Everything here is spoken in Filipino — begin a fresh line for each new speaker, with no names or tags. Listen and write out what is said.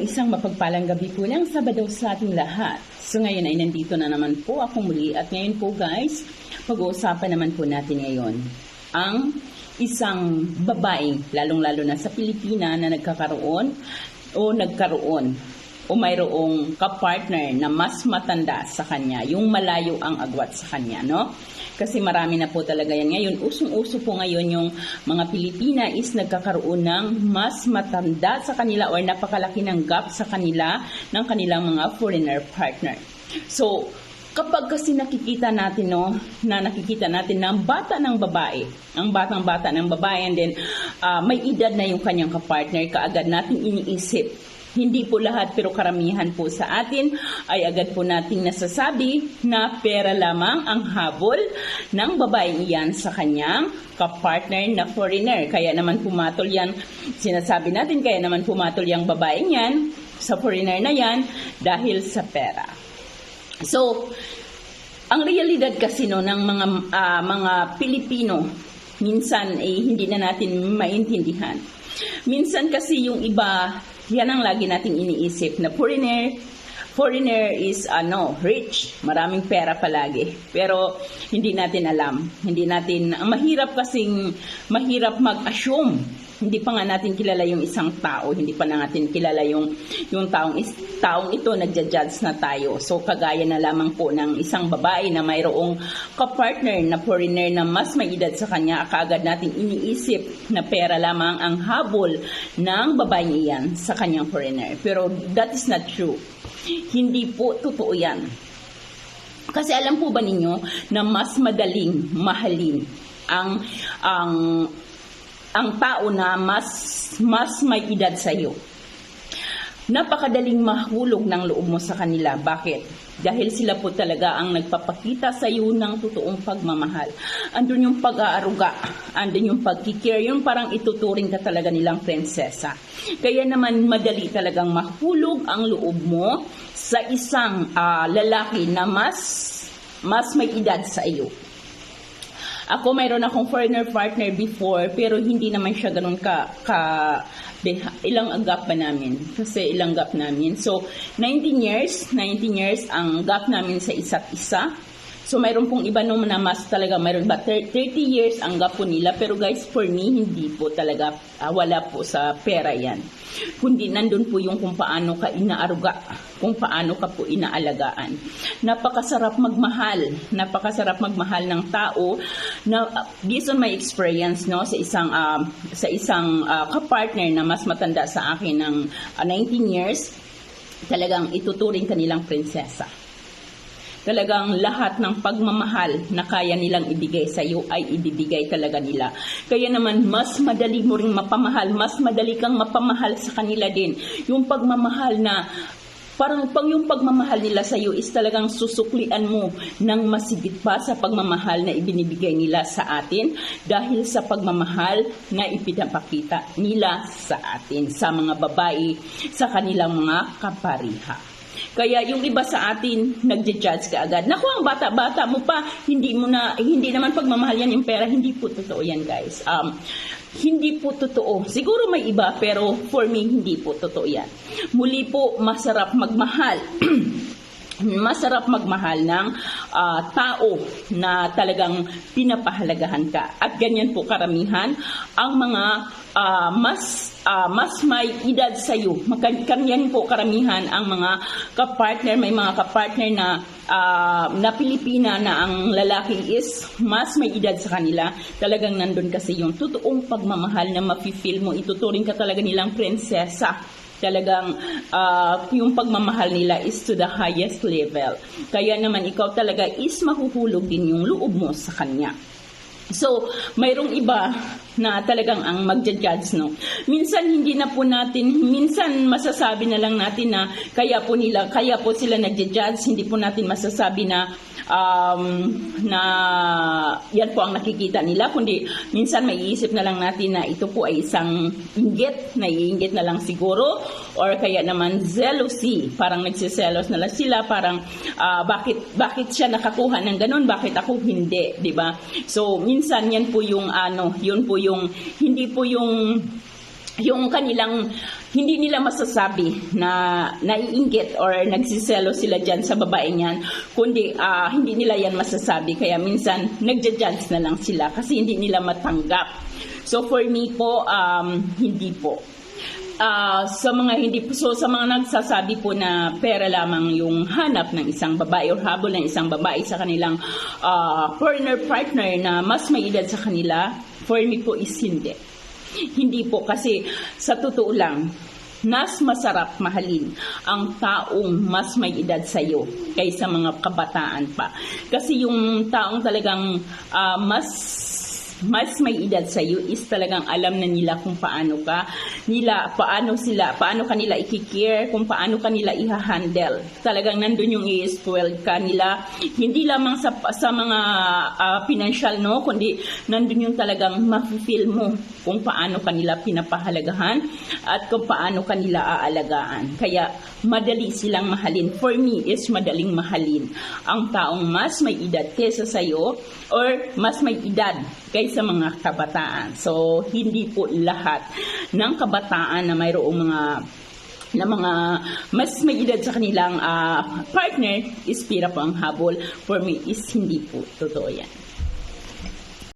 isang mapagpalang gabi po ng Sabado sa ating lahat. So ngayon ay nandito na naman po ako muli at ngayon po guys, pag-uusapan naman po natin ngayon ang isang babae, lalong-lalo na sa Pilipina na nagkakaroon o nagkaroon o mayroong kapartner na mas matanda sa kanya, yung malayo ang agwat sa kanya, no? Kasi marami na po talaga yan ngayon. Usong-uso po ngayon yung mga Pilipina is nagkakaroon ng mas matanda sa kanila or napakalaki ng gap sa kanila ng kanilang mga foreigner partner. So, kapag kasi nakikita natin no na nakikita natin na bata ng babae ang batang bata ng babae and then ah, may edad na yung kanyang kapartner kaagad natin iniisip hindi po lahat pero karamihan po sa atin ay agad po nating nasasabi na pera lamang ang habol ng babaeng iyan sa kanyang kapartner na foreigner. Kaya naman pumatol yan, sinasabi natin, kaya naman pumatol yung babaeng yan sa foreigner na yan dahil sa pera. So, ang realidad kasi no ng mga ah, mga Pilipino minsan eh hindi na natin maintindihan. Minsan kasi yung iba, yan ang lagi nating iniisip na foreigner foreigner is ano, rich, maraming pera palagi. Pero hindi natin alam. Hindi natin ang mahirap kasing mahirap mag-assume hindi pa nga natin kilala yung isang tao, hindi pa na natin kilala yung yung taong is, taong ito nagja-judge na tayo. So kagaya na lamang po ng isang babae na mayroong kapartner na foreigner na mas may edad sa kanya, kaagad natin iniisip na pera lamang ang habol ng babaeng iyan sa kanyang foreigner. Pero that is not true. Hindi po totoo yan. Kasi alam po ba ninyo na mas madaling mahalin ang ang ang tao na mas mas may edad sa iyo. Napakadaling mahulog ng loob mo sa kanila. Bakit? Dahil sila po talaga ang nagpapakita sa iyo ng totoong pagmamahal. Andun yung pag-aaruga, andun yung pagkikare, yung parang ituturing ka talaga nilang prinsesa. Kaya naman madali talagang mahulog ang loob mo sa isang ah, lalaki na mas mas may edad sa iyo. Ako mayroon akong foreigner partner before pero hindi naman siya ganun ka, ka ilang ang gap ba namin? Kasi ilang gap namin. So 19 years, 19 years ang gap namin sa isa't isa. So mayroon pong iba nung na mas talaga mayroon ba? 30 years ang gap po nila. Pero guys for me hindi po talaga. Ah, wala po sa pera yan. Kundi nandun po yung kung paano ka inaaruga, kung paano ka po inaalagaan. Napakasarap magmahal, napakasarap magmahal ng tao. Na ah, based on my experience no sa isang ah, sa isang ah, kapartner na mas matanda sa akin ng ah, 19 years talagang ituturing kanilang prinsesa talagang lahat ng pagmamahal na kaya nilang ibigay sa iyo ay ibibigay talaga nila. Kaya naman mas madali mo ring mapamahal, mas madali kang mapamahal sa kanila din. Yung pagmamahal na parang pang yung pagmamahal nila sa iyo is talagang susuklian mo ng masigit pa sa pagmamahal na ibinibigay nila sa atin dahil sa pagmamahal na ipinapakita nila sa atin sa mga babae sa kanilang mga kapariha. Kaya yung iba sa atin, nagja-judge ka agad. Naku, ang bata-bata mo pa, hindi mo na, hindi naman pagmamahal yan yung pera, hindi po totoo yan guys. Um, hindi po totoo. Siguro may iba, pero for me, hindi po totoo yan. Muli po, masarap magmahal. masarap magmahal ng ah, tao na talagang pinapahalagahan ka. At ganyan po karamihan ang mga ah, mas ah, mas may edad sa iyo. Ganyan po karamihan ang mga kapartner, may mga kapartner na ah, na Pilipina na ang lalaki is mas may edad sa kanila. Talagang nandun kasi yung totoong pagmamahal na mafe-feel mo. Ituturing ka talaga nilang prinsesa talagang ah, yung pagmamahal nila is to the highest level. Kaya naman ikaw talaga is mahuhulog din yung loob mo sa kanya. So, mayroong iba na talagang ang magja-judge, no? Minsan hindi na po natin, minsan masasabi na lang natin na kaya po nila, kaya po sila nagja-judge, hindi po natin masasabi na um, na yan po ang nakikita nila, kundi minsan may isip na lang natin na ito po ay isang inggit, na iinggit na lang siguro, or kaya naman jealousy, parang nagsiselos na lang sila, parang ah, bakit bakit siya nakakuha ng ganun, bakit ako hindi, 'di ba? So minsan yan po yung ano, yun po yung hindi po yung yung kanilang hindi nila masasabi na naiinggit or nagsiselo sila dyan sa babaeng yan, kundi ah, hindi nila yan masasabi. Kaya minsan nagja-judge na lang sila kasi hindi nila matanggap. So for me po, um, hindi po. Ah, sa mga hindi so sa mga nagsasabi po na pera lamang yung hanap ng isang babae or habol ng isang babae sa kanilang ah, partner partner na mas may edad sa kanila, for me po is hindi. Hindi po kasi sa totoo lang, mas masarap mahalin ang taong mas may edad sa iyo kaysa mga kabataan pa. Kasi yung taong talagang ah, mas mas may edad sa iyo is talagang alam na nila kung paano ka nila paano sila paano kanila ikikare kung paano kanila iha-handle talagang nandun yung i-spoil ka nila. Hindi lamang sa sa mga ah, financial no kundi nandun yung talagang mafe-feel mo kung paano kanila pinapahalagahan at kung paano kanila aalagaan. Kaya madali silang mahalin. For me is madaling mahalin ang taong mas may edad kaysa sa iyo or mas may edad kaysa mga kabataan. So, hindi po lahat ng kabataan na mayroong mga na mga mas may edad sa kanilang ah, partner is pira po ang habol. For me, is hindi po totoo yan.